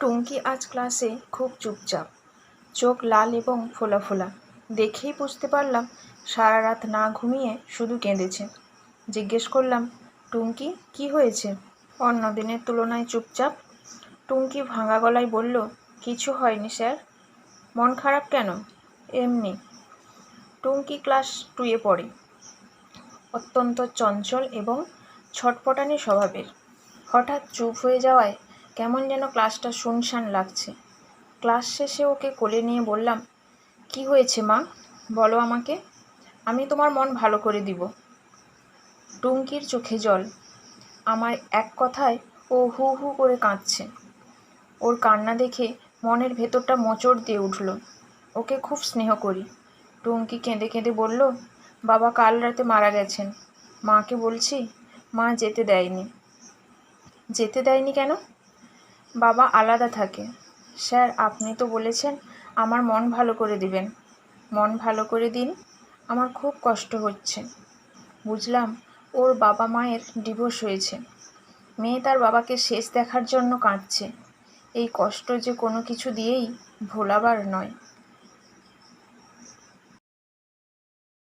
টুঙ্কি আজ ক্লাসে খুব চুপচাপ। চোখ লাল এবং ফোলা ফোলা। দেখেই বুঝতে পারলাম, সারা রাত না ঘুমিয়ে শুধু কেঁদেছে। জিজ্ঞেস করলাম, টুঙ্কি, কি হয়েছে? অন্য দিনের তুলনায় চুপচাপ। টুঙ্কি ভাঙা গলায় বলল, কিছু হয়নি, স্যার। মন খারাপ কেন? এমনি। টুঙ্কি ক্লাস টুয়ে পড়ে। অত্যন্ত চঞ্চল এবং ছটপটানি স্বভাবের। হঠাৎ চুপ হয়ে যাওয়ায় কেমন যেন ক্লাসটা শুনশান লাগছে। ক্লাস শেষে ওকে কোলে নিয়ে বললাম, কি হয়েছে মা? বলো আমাকে। আমি তোমার মন ভালো করে দিব। টুঙ্কির চোখে জল। আমার এক কথায় ও হু হু করে কাঁদছে। ওর কান্না দেখে মনের ভেতরটা মোচড় দিয়ে উঠল। ওকে খুব স্নেহ করি। টুঙ্কি কেঁদে কেঁদে বলল, বাবা কাল রাতে মারা গেছেন। মাকে বলছি, মা যেতে দেয়নি। যেতে দেয়নি কেন? বাবা আলাদা থাকে। স্যার, আপনি তো বলেছেন আমার মন ভালো করে দিবেন। মন ভালো করে দিন, আমার খুব কষ্ট হচ্ছে। বুঝলাম, ওর বাবা মায়ের ডিভোর্স হয়েছে। মেয়ে তার বাবাকে শেষ দেখার জন্য কাঁদছে। এই কষ্ট যে কোনো কিছু দিয়েই ভোলাবার নয়।